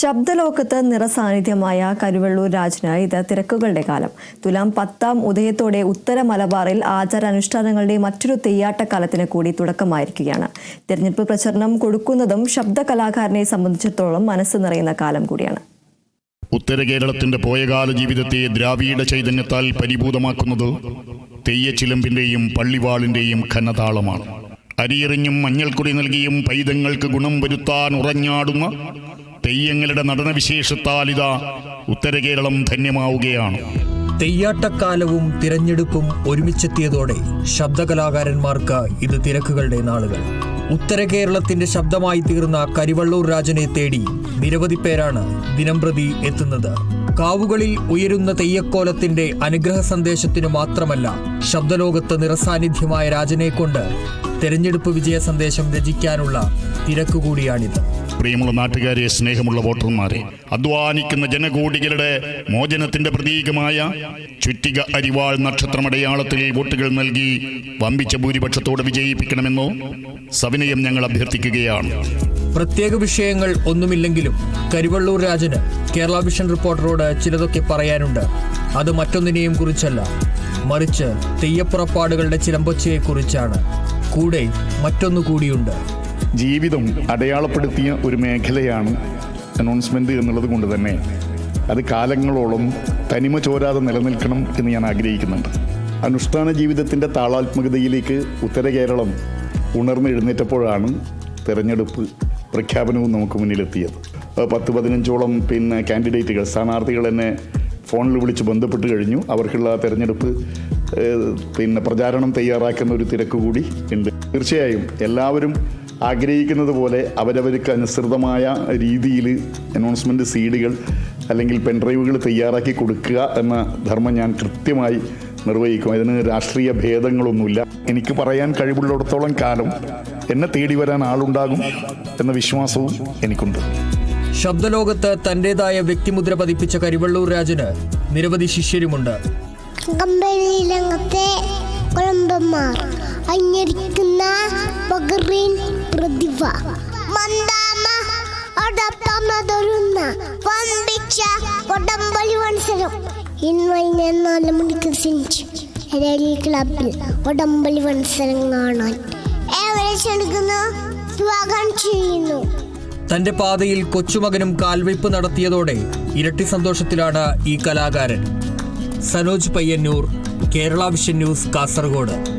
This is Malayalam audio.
ശബ്ദലോകത്ത് നിറസാന്നിധ്യമായ കരുവള്ളൂർ രാജന് ഇത് തിരക്കുകളുടെ കാലം. തുലാം പത്താം ഉദയത്തോടെ ഉത്തര മലബാറിൽ ആചാരാനുഷ്ഠാനങ്ങളുടെ മറ്റൊരു തെയ്യാട്ടക്കാലത്തിന് കൂടി തുടക്കമായിരിക്കുകയാണ്. തിരഞ്ഞെടുപ്പ് പ്രചരണം കൊടുക്കുന്നതും ശബ്ദ കലാകാരനെ സംബന്ധിച്ചിടത്തോളം മനസ്സ് നിറയുന്ന കാലം കൂടിയാണ്. ഉത്തര കേരളത്തിന്റെ പോയകാല ജീവിതത്തെ ദ്രാവിഡ ചൈതന്യത്താൽ പരിഭൂതമാക്കുന്നത് തെയ്യച്ചിലമ്പിന്റെയും പള്ളിവാളിന്റെയും ഘനതാളമാണ്. അരിയെറിഞ്ഞും മഞ്ഞൾക്കുടി നൽകിയും പൈതങ്ങൾക്ക് ഗുണം വരുത്താൻ ഉറഞ്ഞാടുന്ന തെയ്യങ്ങളുടെ നടനവിശേഷത്താൽ ഇതാ ഉത്തര കേരളം ധന്യമാവുകയാണ്. തെയ്യാട്ടക്കാലവും തിരഞ്ഞെടുപ്പും ഒരുമിച്ചെത്തിയതോടെ ശബ്ദകലാകാരന്മാർക്ക് ഇത് തിരക്കുകളുടെ നാളുകൾ. ഉത്തര കേരളത്തിന്റെ ശബ്ദമായി തീർന്ന കരിവള്ളൂർ രാജനെ തേടി നിരവധി പേരാണ് ദിനംപ്രതി എത്തുന്നത്. കാവുകളിൽ ഉയരുന്ന തെയ്യക്കോലത്തിന്റെ അനുഗ്രഹ സന്ദേശത്തിനു മാത്രമല്ല ശബ്ദലോകത്ത് നിറസാന്നിധ്യമായ രാജനെ കൊണ്ട് തെരഞ്ഞെടുപ്പ് വിജയ സന്ദേശം രചിക്കാനുള്ള തിരക്ക് കൂടിയാണിത് പ്രിയമുള്ള നാട്ടുകാരെ സ്നേഹമുള്ള വോട്ടർമാരെ അധ്വാനിക്കുന്ന ജനകോടികളുടെ മോചനത്തിന്റെ പ്രതീകമായ ചുറ്റിക അരിവാൾ നക്ഷത്രമടയാളത്തിൽ വോട്ടുകൾ നൽകി വമ്പിച്ച ഭൂരിപക്ഷത്തോടെ വിജയിപ്പിക്കണമെന്നോ സവിനയം ഞങ്ങൾ അഭ്യർത്ഥിക്കുകയാണ്. പ്രത്യേക വിഷയങ്ങൾ ഒന്നുമില്ലെങ്കിലും കരിവള്ളൂർ രാജന് കേരള വിഷൻ റിപ്പോർട്ടറോട് ചിലതൊക്കെ പറയാനുണ്ട്. അത് മറ്റൊന്നിനെയും കുറിച്ചല്ല. മറിച്ച് തെയ്യപ്പുറപ്പാടുകളുടെ ചിലമ്പൊച്ചയെക്കുറിച്ചാണ്. കൂടെ മറ്റൊന്നു കൂടിയുണ്ട് ജീവിതം അടയാളപ്പെടുത്തിയ ഒരു മേഖലയാണ് അനൗൺസ്മെന്റ് എന്നുള്ളത് കൊണ്ട് തന്നെ അത് കാലങ്ങളോളം തനിമ ചോരാതെ നിലനിൽക്കണം എന്ന് ഞാൻ ആഗ്രഹിക്കുന്നുണ്ട്. അനുഷ്ഠാന ജീവിതത്തിന്റെ താളാത്മകതയിലേക്ക് ഉത്തര കേരളം ഉണർന്നെഴുന്നേറ്റപ്പോഴാണ് തെരഞ്ഞെടുപ്പ് പ്രഖ്യാപനവും നമുക്ക് മുന്നിലെത്തിയത്. പത്ത് പതിനഞ്ചോളം പിന്നെ കാൻഡിഡേറ്റുകൾ സ്ഥാനാർത്ഥികൾ എന്നെ ഫോണിൽ വിളിച്ച് ബന്ധപ്പെട്ട് കഴിഞ്ഞു. അവർക്കുള്ള തെരഞ്ഞെടുപ്പ് പിന്നെ പ്രചാരണം തയ്യാറാക്കുന്ന ഒരു തിരക്ക് കൂടി ഉണ്ട്. തീർച്ചയായും എല്ലാവരും ആഗ്രഹിക്കുന്നത് പോലെ അവരവർക്ക് അനുസൃതമായ രീതിയിൽ അനൗൺസ്മെന്റ് സീഡുകൾ അല്ലെങ്കിൽ പെൻഡ്രൈവുകൾ തയ്യാറാക്കി കൊടുക്കുക എന്ന ധർമ്മം ഞാൻ കൃത്യമായി നിർവഹിക്കും. അതിന് രാഷ്ട്രീയ ഭേദങ്ങളൊന്നുമില്ല. എനിക്ക് പറയാൻ കഴിവുള്ളിടത്തോളം കാലം എന്നെ തേടി വരാൻ ആളുണ്ടാകും എന്ന വിശ്വാസവും എനിക്കുണ്ട്. ശബ്ദലോകത്ത് തന്റേതായ വ്യക്തിമുദ്ര പതിപ്പിച്ച കരിവള്ളൂർ രാജന് നിരവധി ശിഷ്യരുമുണ്ട്. കമ്പനിയിലങ്ങത്തെ കുളമ്പന്മാർ. അഞ്ഞടിക്കുന്ന പ്രതിഭ. മന്ദാമ അടപ്പമതൊരുന്ന വമ്പിച്ച ഉടമ്പലി മത്സരം. ഇന്ന് വൈകുന്നേരം നാല് മണിക്ക് സിഞ്ച് രലി ക്ലബിൽ ഉടമ്പലി മത്സരം കാണാൻ. ഏവരെ ക്ഷണിക്കുന്നു സ്വാഗതം ചെയ്യുന്നു. തന്റെ പാതയിൽ കൊച്ചുമകനും കാൽവയ്പ് നടത്തിയതോടെ ഇരട്ടി സന്തോഷത്തിലാണ് ഈ കലാകാരൻ. Sanoj Payyanur Kerala vision news Kasaragod.